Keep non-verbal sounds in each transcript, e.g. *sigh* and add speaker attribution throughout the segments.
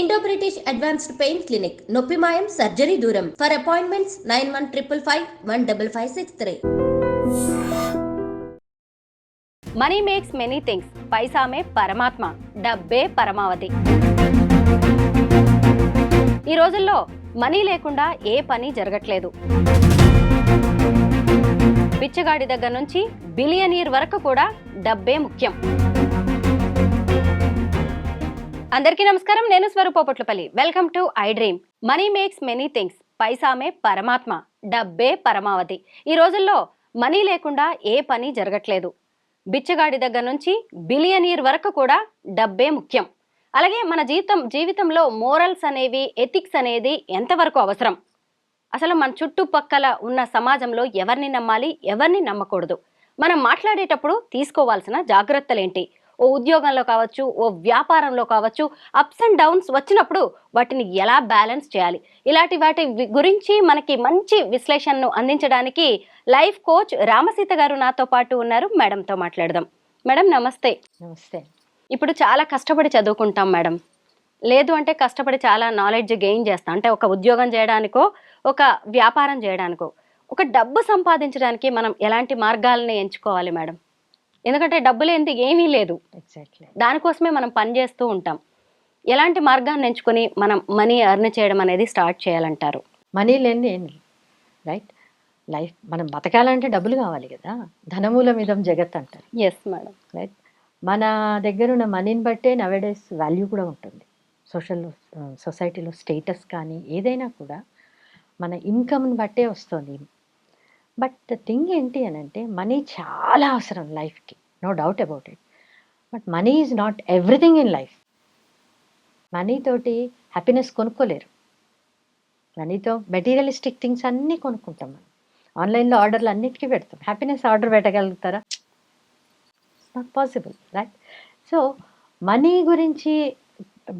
Speaker 1: Indo British advanced pain clinic నొప్పి మాయం surgery దూరం for appointments nine one triple five one double five six three
Speaker 2: money makes many things పైసామే పరమాత్మ డబ్బే పరమావధి ఈ రోజుల్లో మనీ లేకుండా ఏ పని జరగట్లేదు. బిచ్చగాడి దగ్గర నుంచి బిలియనీర్ వరకు కూడా డబ్బే ముఖ్యం. అందరికీ నమస్కారం. నేను Swaroop Potlapalli welcome to I dream money makes many things పైసామే పరమాత్మ. డబ్బే పరమావధి. ఈ రోజుల్లో మనీ లేకుండా ఏ పని జరగట్లేదు. బిచ్చగాడి దగ్గర నుంచి బిలియనీర్ వరకు కూడా డబ్బే ముఖ్యం. అలాగే మన జీవితం జీవితంలో మోరల్స్ అనేవి ఎథిక్స్ అనేది ఎంతవరకు అవసరం? అసలు మన చుట్టుపక్కల ఉన్న సమాజంలో ఎవరిని నమ్మాలి ఎవరిని నమ్మకూడదు? మనం మాట్లాడేటప్పుడు తీసుకోవాల్సిన జాగ్రత్తలేంటి? ఓ ఉద్యోగంలో కావచ్చు ఓ వ్యాపారంలో కావచ్చు అప్స్ అండ్ డౌన్స్ వచ్చినప్పుడు వాటిని ఎలా బ్యాలెన్స్ చేయాలి? ఇలాంటి వాటి గురించి మనకి మంచి విశ్లేషణను అందించడానికి లైఫ్ కోచ్ రామసీత గారు నాతో పాటు ఉన్నారు. మేడంతో మాట్లాడదాం. మేడం నమస్తే.
Speaker 3: నమస్తే.
Speaker 2: ఇప్పుడు చాలా కష్టపడి చదువుకుంటాం మేడం. లేదు అంటే కష్టపడి చాలా నాలెడ్జ్ గెయిన్ చేస్తాం. అంటే ఒక ఉద్యోగం చేయడానికో ఒక వ్యాపారం చేయడానికో ఒక డబ్బు సంపాదించడానికి మనం ఎలాంటి మార్గాలని ఎంచుకోవాలి మేడం? ఎందుకంటే డబ్బు లేనిది ఏమీ లేదు.
Speaker 3: ఎగ్జాక్ట్లీ
Speaker 2: దానికోసమే మనం పని చేస్తూ ఉంటాం. ఎలాంటి మార్గాన్ని ఎంచుకొని మనం మనీ ఎర్న్ చేయడం అనేది స్టార్ట్ చేయాలంటారు?
Speaker 3: మనీ లేని రైట్ లైఫ్ మనం బతకాలంటే డబ్బులు కావాలి కదా. ధనమూలమిదం జగత్ అంటారు.
Speaker 2: ఎస్ మేడం
Speaker 3: రైట్ మన దగ్గర ఉన్న మనీని బట్టే నవేడేస్ వాల్యూ కూడా ఉంటుంది. సోషల్ సొసైటీలో స్టేటస్ కానీ ఏదైనా కూడా మన ఇన్కమ్ని బట్టే వస్తుంది. బట్ ద థింగ్ ఏంటి అని అంటే మనీ చాలా అవసరం లైఫ్కి. No doubt about it. But money is not everything in life. Money తోటి హ్యాపీనెస్ కొనుక్కోలేరు. మనీతో మెటీరియలిస్టిక్ థింగ్స్ అన్నీ కొనుక్కుంటాం మనం. ఆన్లైన్లో ఆర్డర్లు అన్నిటికీ పెడతాం. Happiness order పెట్టగలుగుతారా? Not possible right so money గురించి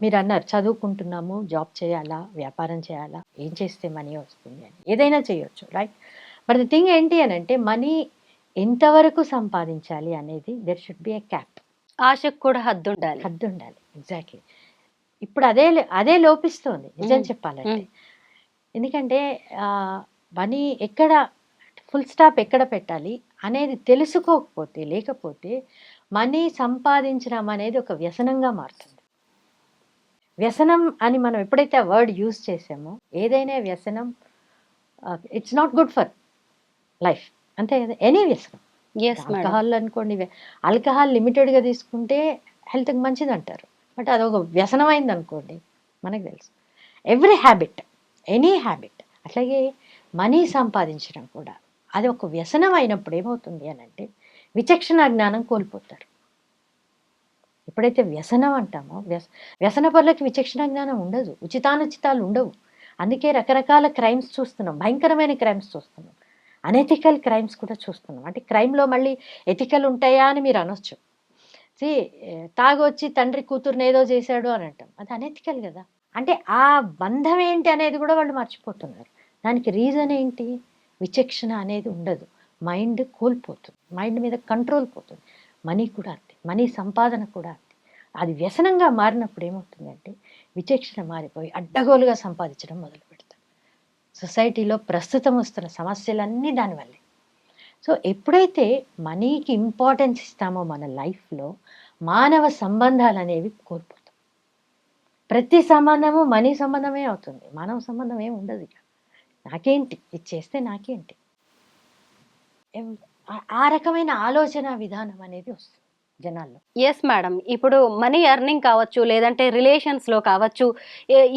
Speaker 3: మీరు అన్నారు చదువుకుంటున్నాము జాబ్ చేయాలా వ్యాపారం చేయాలా ఏం చేస్తే మనీ వస్తుంది అని. ఏదైనా చేయొచ్చు రైట్ బట్ ద థింగ్ ఏంటి అని అంటే మనీ ఎంతవరకు సంపాదించాలి అనేది there should be a cap
Speaker 2: ఆశకు కూడా హద్దు ఉండాలి
Speaker 3: హద్దు ఉండాలి ఎగ్జాక్ట్లీ ఇప్పుడు అదే అదే లోపిస్తోంది. నిజం. చెప్పాలంటే. ఎందుకంటే మనీ ఎక్కడ ఫుల్ స్టాప్ ఎక్కడ పెట్టాలి అనేది తెలుసుకోకపోతే లేకపోతే మనీ సంపాదించడం అనేది ఒక వ్యసనంగా మారుతుంది. వ్యసనం అని మనం ఎప్పుడైతే ఆ వర్డ్ యూజ్ చేసామో ఏదైనా వ్యసనం it's not good for life. అంతే కదా ఎనీ వ్యసనం ఆల్కహాల్ అనుకోండి ఆల్కహాల్ లిమిటెడ్గా తీసుకుంటే హెల్త్కి మంచిది అంటారు బట్ అది ఒక వ్యసనమైంది అనుకోండి మనకు తెలుసు. ఎవ్రీ హ్యాబిట్ ఎనీ హ్యాబిట్ అట్లాగే మనీ సంపాదించడం కూడా అది ఒక వ్యసనం అయినప్పుడు ఏమవుతుంది అని అంటే విచక్షణ జ్ఞానం కోల్పోతారు. ఎప్పుడైతే వ్యసనం అంటామో వ్యస వ్యసన పనులకి విచక్షణ జ్ఞానం ఉండదు. ఉచితానుచితాలు ఉండవు. అందుకే రకరకాల క్రైమ్స్ చూస్తున్నాం. భయంకరమైన క్రైమ్స్ చూస్తున్నాం. అనెథికల్ క్రైమ్స్ కూడా చూస్తున్నాం. అంటే క్రైమ్లో మళ్ళీ ఎథికల్ ఉంటాయా అని మీరు అనొచ్చు. సి తాగొచ్చి తండ్రి కూతురుని ఏదో చేశాడు అని అంటాం. అది అనెథికల్ కదా. అంటే ఆ బంధం ఏంటి అనేది కూడా వాళ్ళు మర్చిపోతున్నారు. దానికి రీజన్ ఏంటి? విచక్షణ అనేది ఉండదు. మైండ్ కోల్పోతుంది. మైండ్ మీద కంట్రోల్ పోతుంది. మనీ కూడా అంతే. మనీ సంపాదన కూడా అంతే. అది వ్యసనంగా మారినప్పుడు ఏమవుతుందంటే విచక్షణ మారిపోయి అడ్డగోలుగా సంపాదించడం మొదలు. సొసైటీలో ప్రస్తుతం వస్తున్న సమస్యలన్నీ దానివల్లే సో ఎప్పుడైతే మనీకి ఇంపార్టెన్స్ ఇస్తామో మన లైఫ్లో మానవ సంబంధాలు అనేవి కోల్పోతాం. ప్రతి సంబంధము మనీ సంబంధమే అవుతుంది. మానవ సంబంధం ఏమి ఉండదు ఇక. నాకేంటి? ఇది చేస్తే నాకేంటి? ఆ రకమైన ఆలోచన విధానం అనేది వస్తుంది. జనాల్లో.
Speaker 2: ఎస్ మేడం ఇప్పుడు మనీ ఎర్నింగ్ కావచ్చు లేదంటే రిలేషన్స్లో కావచ్చు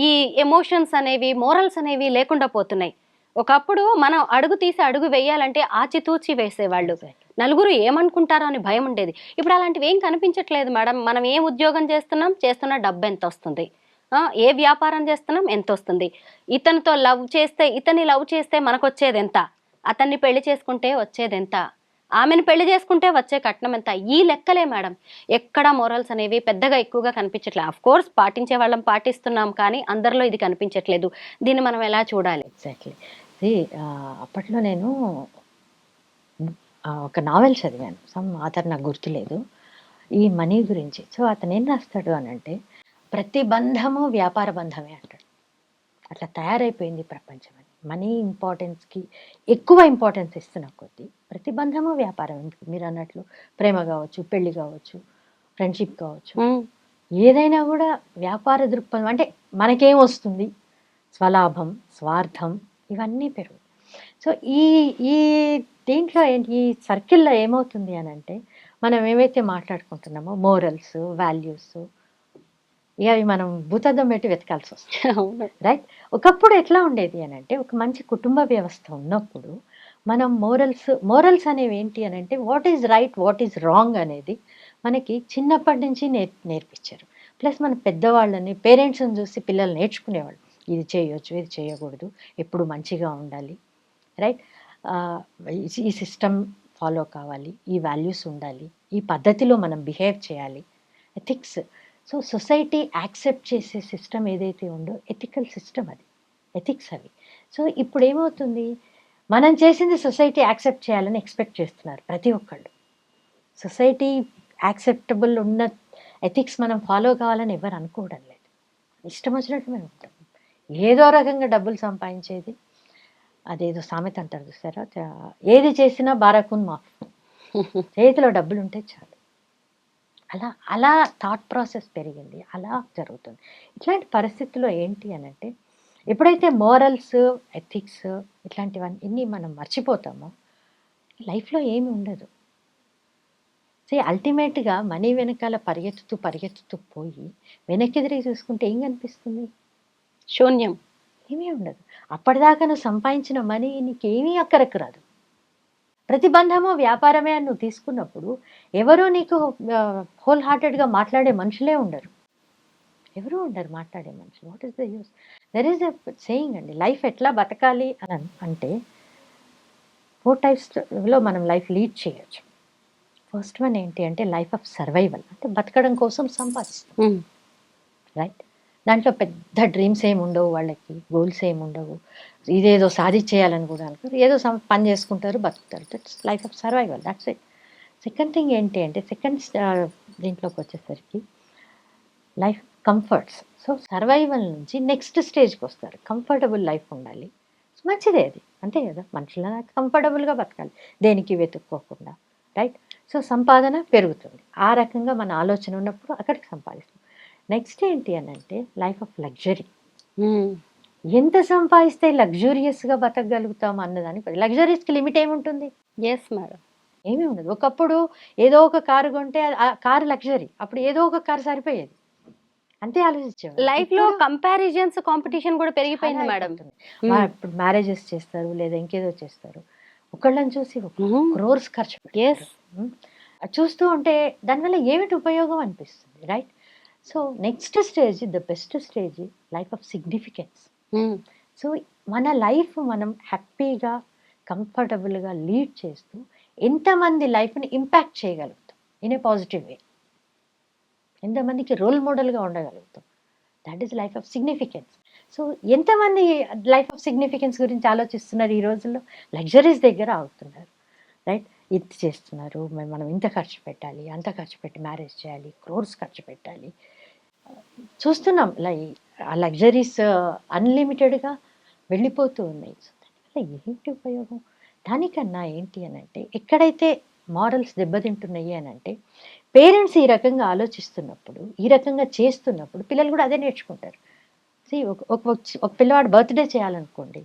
Speaker 2: ఈ ఎమోషన్స్ అనేవి మోరల్స్ అనేవి లేకుండా పోతున్నాయి. ఒకప్పుడు మనం అడుగు తీసి అడుగు వేయాలంటే ఆచితూచి వేసేవాళ్ళు. నలుగురు ఏమనుకుంటారో అని భయం ఉండేది. ఇప్పుడు అలాంటివి ఏం కనిపించట్లేదు మేడం మనం ఏం ఉద్యోగం చేస్తున్నాం? చేస్తున్న డబ్బు ఎంత వస్తుంది? ఏ వ్యాపారం చేస్తున్నాం? ఎంత వస్తుంది? ఇతనితో లవ్ చేస్తే ఇతన్ని లవ్ చేస్తే మనకు వచ్చేది ఎంత? అతన్ని పెళ్ళి చేసుకుంటే వచ్చేది ఎంత? ఆమెను పెళ్ళి చేసుకుంటే వచ్చే కట్నం ఎంత? ఈ లెక్కలే మేడం. ఎక్కడ మోరల్స్ అనేవి పెద్దగా ఎక్కువగా కనిపించట్లేదు అఫ్ కోర్స్ పాటించే వాళ్ళం పాటిస్తున్నాం కానీ అందరిలో ఇది కనిపించట్లేదు. దీన్ని మనం ఎలా చూడాలి?
Speaker 3: ఎగ్జాక్ట్లీ ఇది అప్పట్లో నేను ఒక నావెల్ చదివాను. సమ్ ఆథర్ నాకు గుర్తులేదు. ఈ మనీ గురించి. సో అతను ఏం రాస్తాడు అని అంటే ప్రతి బంధము వ్యాపార బంధమే అంటాడు. అట్లా తయారైపోయింది ప్రపంచం అని. మనీ ఇంపార్టెన్స్కి ఎక్కువ ఇంపార్టెన్స్ ఇస్తున్న కొద్దీ ప్రతి బంధము వ్యాపారం. ఎందుకు మీరు అన్నట్లు ప్రేమ కావచ్చు పెళ్ళి కావచ్చు ఫ్రెండ్షిప్ కావచ్చు. ఏదైనా కూడా వ్యాపార దృక్పథం అంటే మనకేం వస్తుంది? స్వలాభం స్వార్థం ఇవన్నీ పెరుగు సో ఈ ఈ దీంట్లో ఏంటి ఈ సర్కిల్లో ఏమవుతుంది అని అంటే మనం ఏవైతే మాట్లాడుకుంటున్నామో మోరల్స్ వాల్యూస్ ఇక అవి మనం భూతద్దం పెట్టి వెతకాల్సి వస్తుంది. రైట్ ఒకప్పుడు ఎట్లా ఉండేది అని అంటే ఒక మంచి కుటుంబ వ్యవస్థ ఉన్నప్పుడు మనం మోరల్స్ మోరల్స్ అనేవి ఏంటి అని అంటే what is right what is wrong అనేది మనకి చిన్నప్పటి నుంచి నేర్ నేర్పించారు. ప్లస్ మన పెద్దవాళ్ళని పేరెంట్స్ని చూసి పిల్లలు నేర్చుకునేవాళ్ళు. ఇది చేయొచ్చు ఇది చేయకూడదు ఎప్పుడు మంచిగా ఉండాలి. రైట్ ఈ సిస్టమ్ ఫాలో కావాలి ఈ వాల్యూస్ ఉండాలి ఈ పద్ధతిలో మనం బిహేవ్ చేయాలి. ఎథిక్స్ సో సొసైటీ యాక్సెప్ట్ చేసే సిస్టమ్ ఏదైతే ఉందో ఎథికల్ సిస్టమ్ అది ఎథిక్స్ అవి. సో ఇప్పుడు ఏమవుతుంది? మనం చేసింది సొసైటీ యాక్సెప్ట్ చేయాలని ఎక్స్పెక్ట్ చేస్తున్నారు ప్రతి ఒక్కళ్ళు. సొసైటీ యాక్సెప్టబుల్ ఉన్న ఎథిక్స్ మనం ఫాలో కావాలని ఎవరు అనుకోవడం లేదు. ఇష్టం వచ్చినట్టు మేము ఉంటాం ఏదో రకంగా డబ్బులు సంపాదించేది అదేదో సామెత అంటారు చూసారా? ఏది చేసినా బారాకున్ మాఫ్. *laughs* చేతిలో డబ్బులు ఉంటే చాలు. అలా అలా థాట్ ప్రాసెస్ పెరిగింది. అలా జరుగుతుంది. ఇట్లాంటి పరిస్థితుల్లో ఏంటి అని అంటే ఎప్పుడైతే మోరల్స్ ఎథిక్స్ ఇట్లాంటివన్నీ మనం మర్చిపోతామో లైఫ్లో ఏమి ఉండదు. సో అల్టిమేట్గా మనీ వెనకాల పరిగెత్తుతూ పరిగెత్తుతూ పోయి వెనక్కి తిరిగి చూసుకుంటే ఏం కనిపిస్తుంది?
Speaker 2: శూన్యం.
Speaker 3: ఏమీ ఉండదు. అప్పటిదాకా నువ్వు సంపాదించిన మనీ నీకేమీ అక్కరకు రాదు. ప్రతిబంధము వ్యాపారమే అని నువ్వు తీసుకున్నప్పుడు ఎవరో నీకు హోల్ హార్టెడ్గా మాట్లాడే మనుషులే ఉండరు. ఎవరు ఉండరు మాట్లాడే మనుషులు. What is the use there is a saying అండి లైఫ్ ఎట్లా బతకాలి? అని అంటే ఫోర్ టైప్స్లో మనం లైఫ్ లీడ్ చేయొచ్చు. ఫస్ట్ వన్ ఏంటి అంటే లైఫ్ ఆఫ్ సర్వైవల్ అంటే బతకడం కోసం సంపాదిస్తాం. రైట్ దాంట్లో పెద్ద డ్రీమ్స్ ఏమి ఉండవు వాళ్ళకి గోల్స్ ఏమి ఉండవు. ఇదేదో సాధించేయాలని కూడా అనుకోరు. ఏదో సం- పని చేసుకుంటారు బతుకుతారు. That's life of survival that's it second thing ఏంటి అంటే సెకండ్ దీంట్లోకి వచ్చేసరికి లైఫ్ కంఫర్ట్స్ సో సర్వైవల్ నుంచి నెక్స్ట్ స్టేజ్కి వస్తారు. కంఫర్టబుల్ లైఫ్ ఉండాలి. మంచిదే అది. అంతే కదా? మనుషుల కంఫర్టబుల్గా బతకాలి. దేనికి వెతుక్కోకుండా రైట్ సో సంపాదన పెరుగుతుంది. ఆ రకంగా మన ఆలోచన ఉన్నప్పుడు అక్కడికి సంపాదిస్తుంది నెక్స్ట్ ఏంటి అని అంటే లైఫ్ ఆఫ్ లగ్జరీ. ఎంత సంపాదిస్తే లగ్జూరియస్గా బతకగలుగుతాం అన్నదానికి లగ్జరీస్కి లిమిట్ ఏముంటుంది?
Speaker 2: ఎస్ మేడం
Speaker 3: ఏమీ ఉండదు. ఒకప్పుడు ఏదో ఒక కారు కొంటే ఆ కారు లగ్జరీ అప్పుడు ఏదో ఒక కారు సరిపోయేది. అంతే ఆలోచించేవారు లైఫ్లో
Speaker 2: కంపారిజన్స్ కాంపిటీషన్ కూడా పెరిగిపోయింది మేడం
Speaker 3: ఇప్పుడు మ్యారేజెస్ చేస్తారు లేదా ఇంకేదో చేస్తారు. ఒకళ్ళని చూసి క్రోర్స్ ఖర్చు.
Speaker 2: ఎస్
Speaker 3: చూస్తూ ఉంటే దానివల్ల ఏమిటి ఉపయోగం అనిపిస్తుంది right so next stage the best stage life of significance so మన లైఫ్ మనం హ్యాపీగా కంఫర్టబుల్గా లీడ్ చేస్తూ ఎంతమంది లైఫ్ని ఇంపాక్ట్ చేయగలుగుతాం? ఇన్ ఏ పాజిటివ్ వే ఎంతమందికి రోల్ మోడల్గా ఉండగలుగుతాం? That is life of significance so ఎంతమంది లైఫ్ ఆఫ్ సిగ్నిఫికెన్స్ గురించి ఆలోచిస్తున్నారు ఈ రోజుల్లో? లగ్జరీస్ దగ్గర అవుతున్నారు రైట్ ఇది చేస్తున్నారు. మనం ఇంత ఖర్చు పెట్టాలి అంత ఖర్చు పెట్టి మ్యారేజ్ చేయాలి క్రోర్స్ ఖర్చు పెట్టాలి. చూస్తున్నాం లై ఆ లగ్జరీస్ అన్లిమిటెడ్గా వెళ్ళిపోతూ ఉన్నాయి. దానివల్ల ఏంటి ఉపయోగం? దానికన్నా ఏంటి అని అంటే ఎక్కడైతే మారల్స్ దెబ్బతింటున్నాయి అని అంటే పేరెంట్స్ ఈ రకంగా ఆలోచిస్తున్నప్పుడు ఈ రకంగా చేస్తున్నప్పుడు పిల్లలు కూడా అదే నేర్చుకుంటారు. ఒక ఒక పిల్లవాడు బర్త్డే చేయాలనుకోండి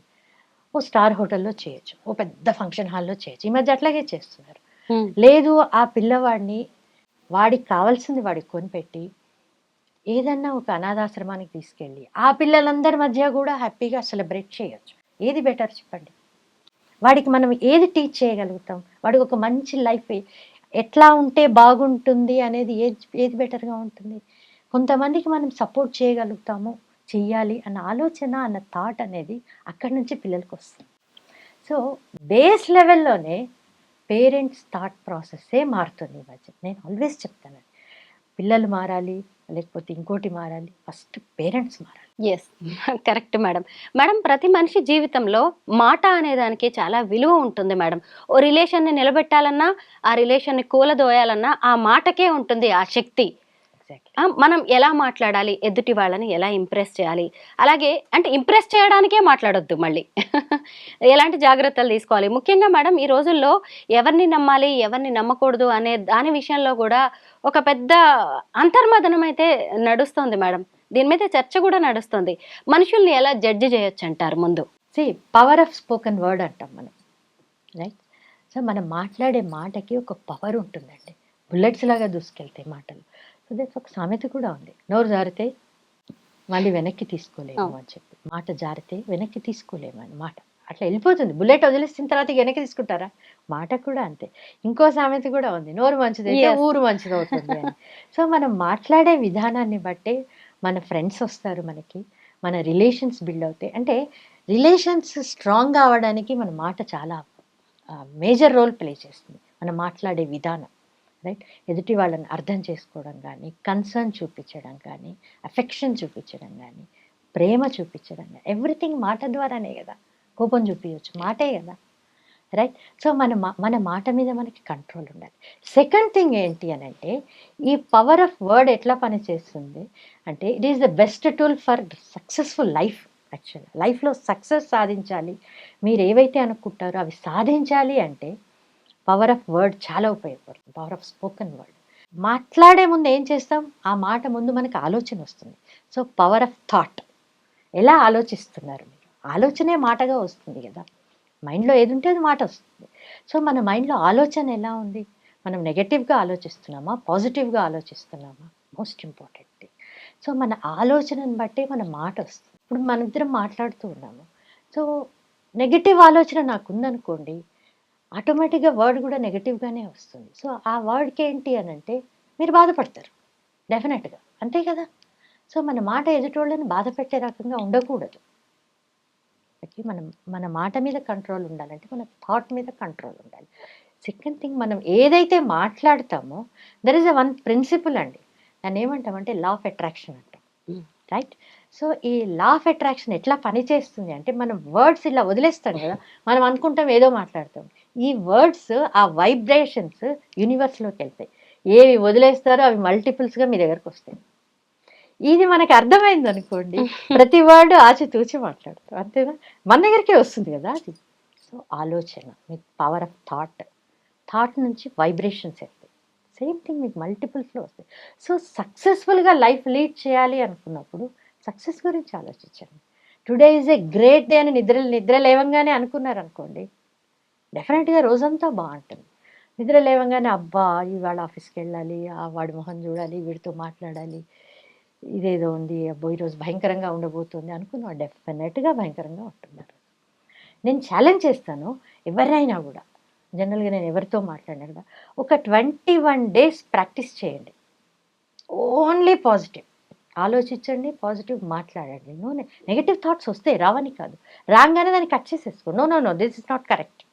Speaker 3: ఓ స్టార్ హోటల్లో చేయొచ్చు ఓ పెద్ద ఫంక్షన్ హాల్లో చేయొచ్చు. ఈ మధ్య అట్లాగే చేస్తున్నారు. లేదు ఆ పిల్లవాడిని వాడికి కావాల్సింది వాడికి కొనిపెట్టి ఏదన్నా ఒక అనాథాశ్రమానికి తీసుకెళ్ళి ఆ పిల్లలందరి మధ్య కూడా హ్యాపీగా సెలబ్రేట్ చేయొచ్చు. ఏది బెటర్ చెప్పండి? వాడికి మనం ఏది టీచ్ చేయగలుగుతాం? వాడికి ఒక మంచి లైఫ్ ఎట్లా ఉంటే బాగుంటుంది అనేది ఏది ఏది బెటర్గా ఉంటుంది? కొంతమందికి మనం సపోర్ట్ చేయగలుగుతాము. చెయ్యాలి అన్న ఆలోచన అన్న థాట్ అనేది అక్కడి నుంచి పిల్లలకు వస్తుంది. సో బేస్ లెవెల్లోనే పేరెంట్స్ థాట్ ప్రాసెస్సే మారుతుంది ఈ మధ్య. నేను ఆల్వేస్ చెప్తాను పిల్లలు మారాలి లేకపోతే ఇంకోటి మారాలి ఫస్ట్ పేరెంట్స్ మారాలి.
Speaker 2: ఎస్ కరెక్ట్ మేడం మేడం ప్రతి మనిషి జీవితంలో మాట అనే దానికి చాలా విలువ ఉంటుంది మేడం ఓ రిలేషన్ని నిలబెట్టాలన్నా ఆ రిలేషన్ని కూలదోయాలన్నా ఆ మాటకే ఉంటుంది ఆ శక్తి. మనం ఎలా మాట్లాడాలి ఎదుటి వాళ్ళని ఎలా ఇంప్రెస్ చేయాలి? అలాగే అంటే ఇంప్రెస్ చేయడానికే మాట్లాడొద్దు మళ్ళీ. *laughs* ఎలాంటి జాగ్రత్తలు తీసుకోవాలి? ముఖ్యంగా మేడం ఈ రోజుల్లో ఎవరిని నమ్మాలి ఎవరిని నమ్మకూడదు అనే దాని విషయంలో కూడా ఒక పెద్ద అంతర్మదనం అయితే నడుస్తుంది మేడం. దీని మీద చర్చ కూడా నడుస్తుంది. మనుషుల్ని ఎలా జడ్జి చేయొచ్చు అంటారు ముందు?
Speaker 3: See power of spoken word అంటాం మనం. రైట్ సో మనం మాట్లాడే మాటకి ఒక పవర్ ఉంటుందండి. బుల్లెట్స్ లాగా దూసుకెళ్తాయి మాటలు. సో దట్స్ ఒక సామెత కూడా ఉంది. నోరు జారితే మళ్ళీ వెనక్కి తీసుకోలేము. అని చెప్పి. మాట జారితే వెనక్కి తీసుకోలేము అని మాట. అట్లా వెళ్ళిపోతుంది. బుల్లెట్ వదిలేసిన తర్వాత వెనక్కి తీసుకుంటారా? మాట కూడా అంతే. ఇంకో సామెత కూడా ఉంది. నోరు మంచిది. ఊరు మంచిది అవుతుంది సో మనం మాట్లాడే విధానాన్ని బట్టే మన ఫ్రెండ్స్ వస్తారు మనకి మన రిలేషన్స్ బిల్డ్ అవుతాయి. అంటే రిలేషన్స్ స్ట్రాంగ్ అవ్వడానికి మన మాట చాలా మేజర్ రోల్ ప్లే చేస్తుంది. మనం మాట్లాడే విధానం. రైట్? ఎదుటి వాళ్ళని అర్థం చేసుకోవడం కానీ కన్సర్న్ చూపించడం కానీ అఫెక్షన్ చూపించడం కానీ ప్రేమ చూపించడం కానీ ఎవ్రీథింగ్ మాట ద్వారానే కదా. కోపం చూపించవచ్చు మాటే కదా. రైట్? సో మన మన మాట మీద మనకి కంట్రోల్ ఉండాలి. సెకండ్ థింగ్ ఏంటి అని అంటే ఈ పవర్ ఆఫ్ వర్డ్ ఎట్లా పనిచేస్తుంది అంటే it is the best tool for successful life actual లైఫ్లో సక్సెస్ సాధించాలి. మీరు ఏవైతే అనుకుంటారో అవి సాధించాలి అంటే పవర్ ఆఫ్ వర్డ్ చాలా ఉపయోగపడుతుంది పవర్ ఆఫ్ స్పోకెన్ వర్డ్. మాట్లాడే ముందు ఏం చేస్తాం? ఆ మాట ముందు మనకు ఆలోచన వస్తుంది. So power of thought. ఎలా ఆలోచిస్తున్నారు మీరు? ఆలోచనే మాటగా వస్తుంది కదా. మైండ్లో ఏది ఉంటే అది మాట వస్తుంది. సో మన మైండ్లో ఆలోచన ఎలా ఉంది? మనం నెగటివ్గా ఆలోచిస్తున్నామా? పాజిటివ్గా ఆలోచిస్తున్నామా? Most important thing. సో మన ఆలోచనను బట్టి మన మాట వస్తుంది. ఇప్పుడు మన ఇద్దరం మాట్లాడుతూ ఉన్నాము. సో నెగటివ్ ఆలోచన నాకు ఉందనుకోండి ఆటోమేటిక్గా వర్డ్ కూడా నెగటివ్గానే వస్తుంది. సో ఆ వర్డ్కి ఏంటి అని అంటే మీరు బాధపడతారు. డెఫినెట్గా. అంతే కదా? సో మన మాట ఎదుటోళ్ళని బాధ పెట్టే రకంగా ఉండకూడదు. మనం మన మాట మీద కంట్రోల్ ఉండాలంటే మన థాట్ మీద కంట్రోల్ ఉండాలి. సెకండ్ థింగ్ మనం ఏదైతే మాట్లాడతామో there is a one principle అండి. దాన్ని ఏమంటామంటే లా ఆఫ్ అట్రాక్షన్ అంటాం.
Speaker 2: Mm.
Speaker 3: రైట్? సో ఈ లా ఆఫ్ అట్రాక్షన్ ఎట్లా పనిచేస్తుంది అంటే మనం వర్డ్స్ ఇలా వదిలేస్తాం కదా మనం అనుకుంటాం ఏదో మాట్లాడతాం. ఈ వర్డ్స్ ఆ వైబ్రేషన్స్ యూనివర్స్లోకి వెళ్తాయి. ఏవి వదిలేస్తారో అవి మల్టిపుల్స్గా మీ దగ్గరకు వస్తాయి. ఇది మనకి అర్థమైంది అనుకోండి *laughs* ప్రతి వర్డ్ ఆచితూచి మాట్లాడతాం అంతేనా? మన దగ్గరికే వస్తుంది కదా అది. సో ఆలోచన మీకు పవర్ ఆఫ్ థాట్ థాట్ నుంచి వైబ్రేషన్స్ వెళ్తాయి సేమ్ థింగ్ మీకు మల్టిపుల్స్లో వస్తాయి. సో సక్సెస్ఫుల్గా లైఫ్ లీడ్ చేయాలి అనుకున్నప్పుడు సక్సెస్ గురించి ఆలోచించండి. Today is a great day అని నిద్ర నిద్ర లేవంగానే అనుకున్నారు అనుకోండి డెఫినెట్గా రోజంతా బాగుంటుంది. నిద్ర లేవగానే అబ్బా ఇవాళ ఆఫీస్కి వెళ్ళాలి ఆ వాడి మొహం చూడాలి వీడితో మాట్లాడాలి ఇదేదో ఉంది అబ్బో ఈరోజు భయంకరంగా ఉండబోతుంది అనుకున్న డెఫినెట్గా భయంకరంగా ఉంటున్నారు. నేను ఛాలెంజ్ చేస్తాను ఎవరైనా కూడా జనరల్గా నేను ఎవరితో మాట్లాడినా కూడా ఒక ట్వంటీ వన్ డేస్ ప్రాక్టీస్ చేయండి. ఓన్లీ పాజిటివ్ ఆలోచించండి పాజిటివ్ మాట్లాడండి. నో నెగిటివ్ థాట్స్ వస్తే రావని కాదు. రాగానే దాన్ని cut చేసేసుకో. No no no this is not correct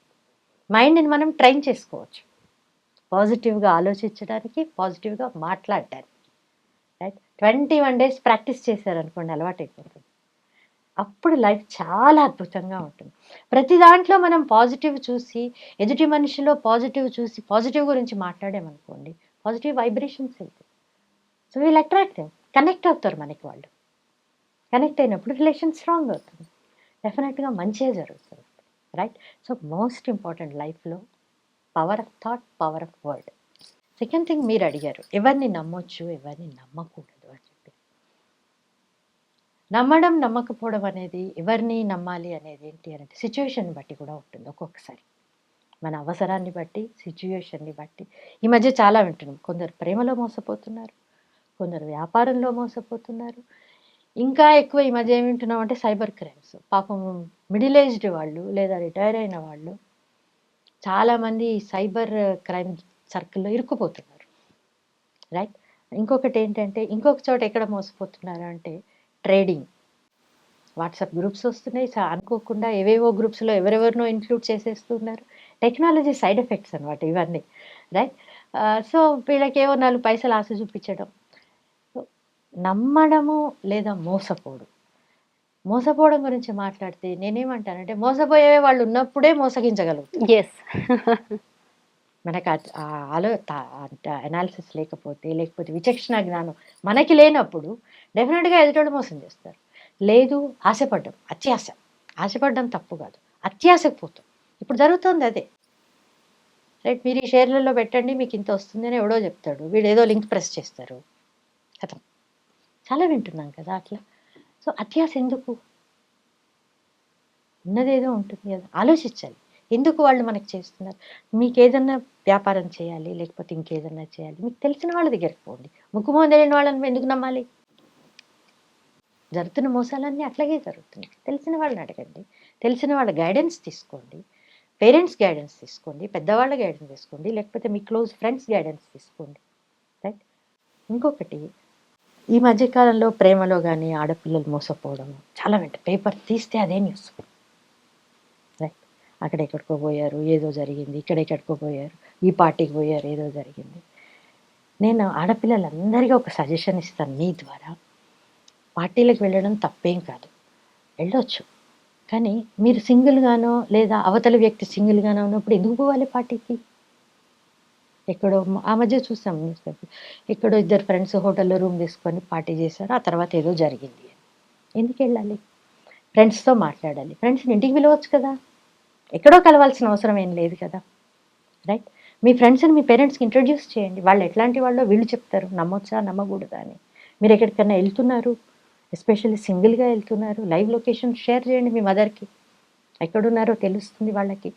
Speaker 3: మైండ్ని మనం ట్రైన్ చేసుకోవచ్చు. పాజిటివ్గా ఆలోచించడానికి పాజిటివ్గా మాట్లాడడానికి. Right? Twenty one days practice చేశారనుకోండి అలవాటు అయిపోతుంది అప్పుడు లైఫ్ చాలా అద్భుతంగా ఉంటుంది. ప్రతి దాంట్లో మనం పాజిటివ్ చూసి ఎదుటి మనిషిలో పాజిటివ్ చూసి పాజిటివ్ గురించి మాట్లాడామనుకోండి పాజిటివ్ వైబ్రేషన్స్ వెళ్తాయి. సో వీళ్ళు అట్రాక్ట్ కనెక్ట్ అవుతారు మనకి వాళ్ళు. కనెక్ట్ అయినప్పుడు రిలేషన్ స్ట్రాంగ్ అవుతుంది. డెఫినెట్గా మంచిగా జరుగుతుంది. రైట్ సో మోస్ట్ ఇంపార్టెంట్ లైఫ్లో power of thought power of word second thing మీరు అడిగారు ఎవరిని నమ్మొచ్చు ఎవరిని నమ్మకూడదు అని చెప్పి. నమ్మడం నమ్మకపోవడం అనేది ఎవరిని నమ్మాలి అనేది ఏంటి అనేది సిచ్యువేషన్ బట్టి కూడా ఉంటుంది ఒక్కొక్కసారి. మన అవసరాన్ని బట్టి సిచ్యువేషన్ని బట్టి. ఈ మధ్య చాలా వింటున్నాం కొందరు ప్రేమలో మోసపోతున్నారు కొందరు వ్యాపారంలో మోసపోతున్నారు. ఇంకా ఎక్కువ ఈ మధ్య ఏమి వింటున్నాం అంటే సైబర్ క్రైమ్స్ పాపం మిడిల్ ఏజ్డ్ వాళ్ళు లేదా రిటైర్ అయిన వాళ్ళు చాలామంది సైబర్ క్రైమ్ సర్కిల్లో ఇరుక్కుపోతున్నారు. రైట్ ఇంకొకటి ఏంటంటే ఇంకొక చోట ఎక్కడ మోసపోతున్నారు అంటే ట్రేడింగ్. వాట్సాప్ గ్రూప్స్ వస్తున్నాయి. అనుకోకుండా ఏవేవో గ్రూప్స్లో ఎవరెవరినో ఇంక్లూడ్ చేసేస్తున్నారు. టెక్నాలజీ సైడ్ ఎఫెక్ట్స్ అనమాట ఇవన్నీ. రైట్ సో వీళ్ళకేవో నాలుగు పైసలు ఆశ చూపించడం. నమ్మడము లేదా మోసపోవడం. మోసపోవడం గురించి మాట్లాడితే నేనేమంటానంటే మోసపోయే వాళ్ళు ఉన్నప్పుడే మోసగించగలుగుతారు
Speaker 2: ఎస్
Speaker 3: మనకు ఆలో అనాలిసిస్ లేకపోతే లేకపోతే విచక్షణ జ్ఞానం మనకి లేనప్పుడు డెఫినెట్గా ఎదుటోడు మోసం చేస్తారు. లేదు ఆశపడ్డం అత్యాశ. ఆశపడ్డం తప్పు కాదు. అత్యాశకు పోతాం. ఇప్పుడు జరుగుతుంది అదే. రైట్ మీరు ఈ షేర్లలో పెట్టండి మీకు ఇంత వస్తుంది అని ఎవడో చెప్తాడు. వీడు ఏదో లింక్ ప్రెస్ చేస్తారు. కథం. చాలా వింటున్నాం కదా అట్లా. సో అత్యాశ ఎందుకు? ఉన్నదేదో ఉంటుంది కదా ఆలోచించాలి. ఎందుకు వాళ్ళు మనకు చేస్తున్నారు? మీకు ఏదన్నా వ్యాపారం చేయాలి లేకపోతే ఇంకేదన్నా చేయాలి మీకు తెలిసిన వాళ్ళ దగ్గరికి పోండి. ముక్కుమో తెలియని వాళ్ళని ఎందుకు నమ్మాలి? జరుగుతున్న మోసాలన్నీ అట్లాగే జరుగుతున్నాయి. తెలిసిన వాళ్ళని అడగండి. తెలిసిన వాళ్ళ గైడెన్స్ తీసుకోండి. పేరెంట్స్ గైడెన్స్ తీసుకోండి. పెద్దవాళ్ళ గైడెన్స్ తీసుకోండి. లేకపోతే మీ క్లోజ్ ఫ్రెండ్స్ గైడెన్స్ తీసుకోండి. రైట్ ఇంకొకటి ఈ మధ్యకాలంలో ప్రేమలో కానీ ఆడపిల్లలు మోసపోవడం చాలా వెంట. పేపర్ తీస్తే అదే న్యూస్. రైట్. అక్కడ ఎక్కడికో పోయారు ఏదో జరిగింది ఇక్కడ ఎక్కడికో పోయారు ఈ పార్టీకి పోయారు ఏదో జరిగింది. నేను ఆడపిల్లలందరికీ ఒక సజెషన్ ఇస్తాను మీ ద్వారా. పార్టీలకు వెళ్ళడం తప్పేం కాదు. వెళ్ళొచ్చు. కానీ మీరు సింగిల్గానో లేదా అవతల వ్యక్తి సింగిల్గానో ఉన్నప్పుడు ఎందుకు పోవాలి పార్టీకి? ఎక్కడో ఆ మధ్య చూసాం న్యూస్ పేపర్ ఎక్కడో ఇద్దరు ఫ్రెండ్స్ హోటల్లో రూమ్ తీసుకొని పార్టీ చేశారు. ఆ తర్వాత ఏదో జరిగింది ఎందుకు వెళ్ళాలి? ఫ్రెండ్స్తో మాట్లాడాలి. ఫ్రెండ్స్ని ఇంటికి పిలవచ్చు కదా? ఎక్కడో కలవాల్సిన అవసరం ఏం లేదు కదా? రైట్ మీ ఫ్రెండ్స్ని మీ పేరెంట్స్కి ఇంట్రడ్యూస్ చేయండి. వాళ్ళు ఎట్లాంటి వాళ్ళో వీళ్ళు చెప్తారు. నమ్మొచ్చా? నమ్మకూడదా అని. మీరు ఎక్కడికైనా వెళ్తున్నారు? ఎస్పెషల్లీ సింగిల్గా వెళ్తున్నారు. లైవ్ లొకేషన్ షేర్ చేయండి మీ మదర్కి ఎక్కడున్నారో తెలుస్తుంది వాళ్ళకి.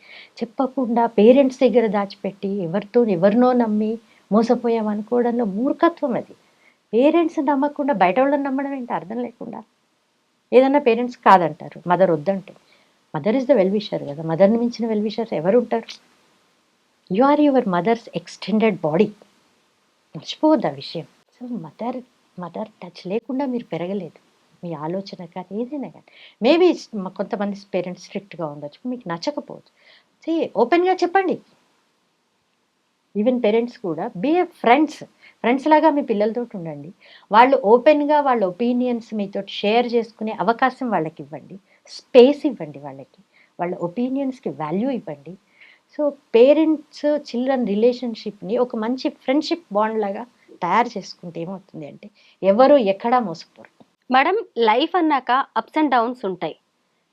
Speaker 3: చెప్పకుండా పేరెంట్స్ దగ్గర దాచిపెట్టి ఎవరితో ఎవరినో నమ్మి మోసపోయామనుకోవడంలో మూర్ఖత్వం అది. పేరెంట్స్ నమ్మకుండా బయట వాళ్ళని నమ్మడం ఏంటి? అర్థం లేకుండా. ఏదన్నా పేరెంట్స్ కాదంటారు. మదర్ వద్దంటారు. మదర్ ఇస్ ద వెల్విషర్ కదా. మదర్ని మించిన వెల్విషర్స్ ఎవరు ఉంటారు you are your mother's extended body. మర్చిపోవద్దు ఆ విషయం. సో మదర్ మదర్ టచ్ లేకుండా మీరు పెరగలేదు. మీ ఆలోచన కానీ ఏదైనా కానీ. మేబీ కొంతమంది పేరెంట్స్ స్ట్రిక్ట్గా ఉండొచ్చు. మీకు నచ్చకపోవచ్చు. సీ ఓపెన్గా చెప్పండి. ఈవెన్ పేరెంట్స్ కూడా బీ ఏ ఫ్రెండ్స్ ఫ్రెండ్స్ లాగా మీ పిల్లలతో ఉండండి. వాళ్ళు ఓపెన్గా వాళ్ళ ఒపీనియన్స్ మీతో షేర్ చేసుకునే అవకాశం వాళ్ళకి ఇవ్వండి. స్పేస్ ఇవ్వండి వాళ్ళకి. వాళ్ళ ఒపీనియన్స్కి వాల్యూ ఇవ్వండి. సో పేరెంట్స్ చిల్డ్రన్ రిలేషన్షిప్ని ఒక మంచి ఫ్రెండ్షిప్ బాండ్ లాగా తయారు చేసుకుంటే ఏమవుతుంది అంటే ఎవరు ఎక్కడా మోసపోరు.
Speaker 2: మేడం లైఫ్ అన్నాక అప్స్ అండ్ డౌన్స్ ఉంటాయి.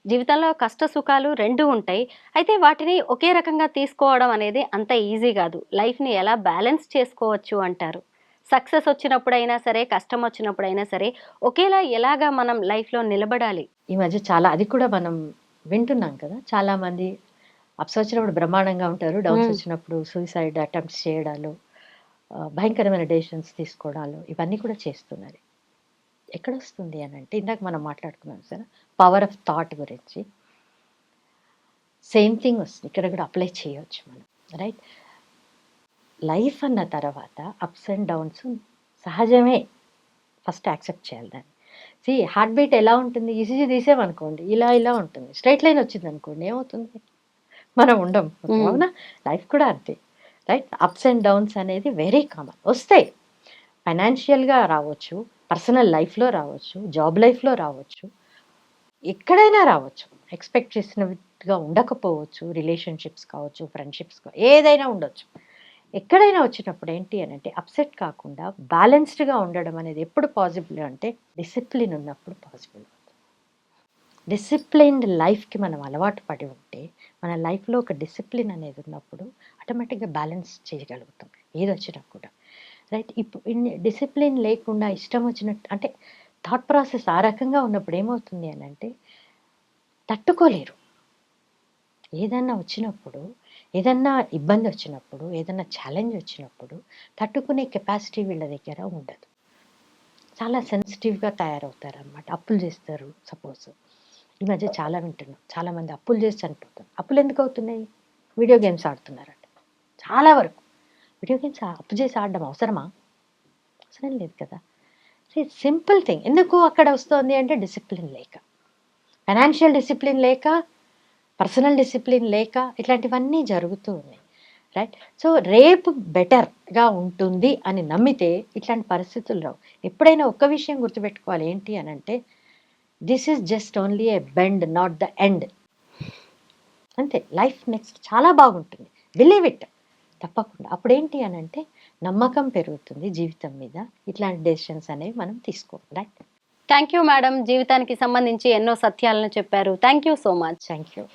Speaker 2: జీవితంలో కష్ట సుఖాలు రెండు ఉంటాయి. అయితే వాటిని ఒకే రకంగా తీసుకోవడం అనేది అంత ఈజీ కాదు. లైఫ్ని ఎలా బ్యాలెన్స్ చేసుకోవచ్చు అంటారు. సక్సెస్ వచ్చినప్పుడైనా సరే కష్టం వచ్చినప్పుడైనా సరే ఒకేలా ఎలాగా మనం లైఫ్లో నిలబడాలి?
Speaker 3: ఈ మధ్య చాలా అది కూడా మనం వింటున్నాం కదా. చాలా మంది అప్స్ వచ్చినప్పుడు బ్రహ్మాండంగా ఉంటారు డౌన్స్. వచ్చినప్పుడు సూసైడ్ అటెంప్ట్స్ చేయడాలు భయంకరమైన డెసిషన్స్ తీసుకోవడాలు ఇవన్నీ కూడా చేస్తున్నారు. ఎక్కడ వస్తుంది అని అంటే ఇందాక మనం మాట్లాడుకున్నాం సార్ పవర్ ఆఫ్ థాట్ గురించి. సేమ్ థింగ్ వస్తుంది. ఇక్కడ కూడా అప్లై చేయొచ్చు మనం రైట్ లైఫ్ అన్న తర్వాత అప్స్ అండ్ డౌన్స్ సహజమే ఫస్ట్ యాక్సెప్ట్ చేయాలి దాన్ని. సి హార్ట్ బీట్ ఎలా ఉంటుంది? ఈసీజీ తీసేమనుకోండి ఇలా ఇలా ఉంటుంది. స్ట్రైట్ లైన్ వచ్చింది అనుకోండి ఏమవుతుంది? మనం ఉండం.
Speaker 2: Mm.
Speaker 3: అవునా? లైఫ్ కూడా అంతే రైట్ అప్స్ అండ్ డౌన్స్ అనేది వెరీ కామన్ వస్తాయి. ఫైనాన్షియల్గా రావచ్చు. పర్సనల్ లైఫ్లో రావచ్చు జాబ్ లైఫ్లో రావచ్చు ఎక్కడైనా రావచ్చు. ఎక్స్పెక్ట్ చేసినట్టుగా ఉండకపోవచ్చు రిలేషన్షిప్స్ కావచ్చు ఫ్రెండ్షిప్స్ కావచ్చు ఏదైనా ఉండొచ్చు. ఎక్కడైనా వచ్చినప్పుడు ఏంటి అని అంటే అప్సెట్ కాకుండా బ్యాలెన్స్డ్గా ఉండడం అనేది ఎప్పుడు పాసిబుల్ అంటే డిసిప్లిన్ ఉన్నప్పుడు పాసిబుల్ డిసిప్లిన్డ్ లైఫ్కి మనం అలవాటు పడి ఉంటే మన లైఫ్లో ఒక డిసిప్లిన్ అనేది ఉన్నప్పుడు ఆటోమేటిక్గా బ్యాలెన్స్ చేయగలుగుతాం. ఏది వచ్చినా కూడా. రైట్ ఇప్పుడు డిసిప్లిన్ లేకుండా ఇష్టం వచ్చినట్టు అంటే థాట్ ప్రాసెస్ ఆ రకంగా ఉన్నప్పుడు ఏమవుతుంది అని అంటే తట్టుకోలేరు. ఏదన్నా వచ్చినప్పుడు ఏదన్నా ఇబ్బంది వచ్చినప్పుడు ఏదన్నా ఛాలెంజ్ వచ్చినప్పుడు తట్టుకునే కెపాసిటీ వీళ్ళ దగ్గర ఉండదు. చాలా సెన్సిటివ్గా తయారవుతారు అనమాట అప్పులు చేస్తారు సపోజ్ ఈ మధ్య చాలా వింటున్నాం. చాలామంది అప్పులు చేసి చనిపోతారు అప్పులు ఎందుకు అవుతున్నాయి? వీడియో గేమ్స్ ఆడుతున్నారంట. చాలా వరకు. వీడియో గేమ్స్ అప్పు చేసి ఆడడం అవసరమా? అవసరం లేదు కదా. సింపుల్ థింగ్ ఎందుకు అక్కడ వస్తుంది అంటే డిసిప్లిన్ లేక. ఫైనాన్షియల్ డిసిప్లిన్ లేక పర్సనల్ డిసిప్లిన్ లేక ఇట్లాంటివన్నీ జరుగుతూ ఉన్నాయి. రైట్ సో రేపు బెటర్గా ఉంటుంది అని నమ్మితే ఇట్లాంటి పరిస్థితులు రావు. ఎప్పుడైనా ఒక్క విషయం గుర్తుపెట్టుకోవాలి. ఏంటి అని అంటే this is just only a bend not the end అంతే. లైఫ్ నెక్స్ట్ చాలా బాగుంటుంది. బిలీవ్ ఇట్ తప్పకుండా. అప్పుడేంటి అని అంటే నమ్మకం పెరుగుతుంది జీవితం మీద. ఇట్లాంటి డెసిషన్స్ అనేవి మనం తీసుకోవాలి. రైట్
Speaker 2: థ్యాంక్ యూ మేడం జీవితానికి సంబంధించి ఎన్నో సత్యాలను చెప్పారు. Thank you so much
Speaker 3: thank you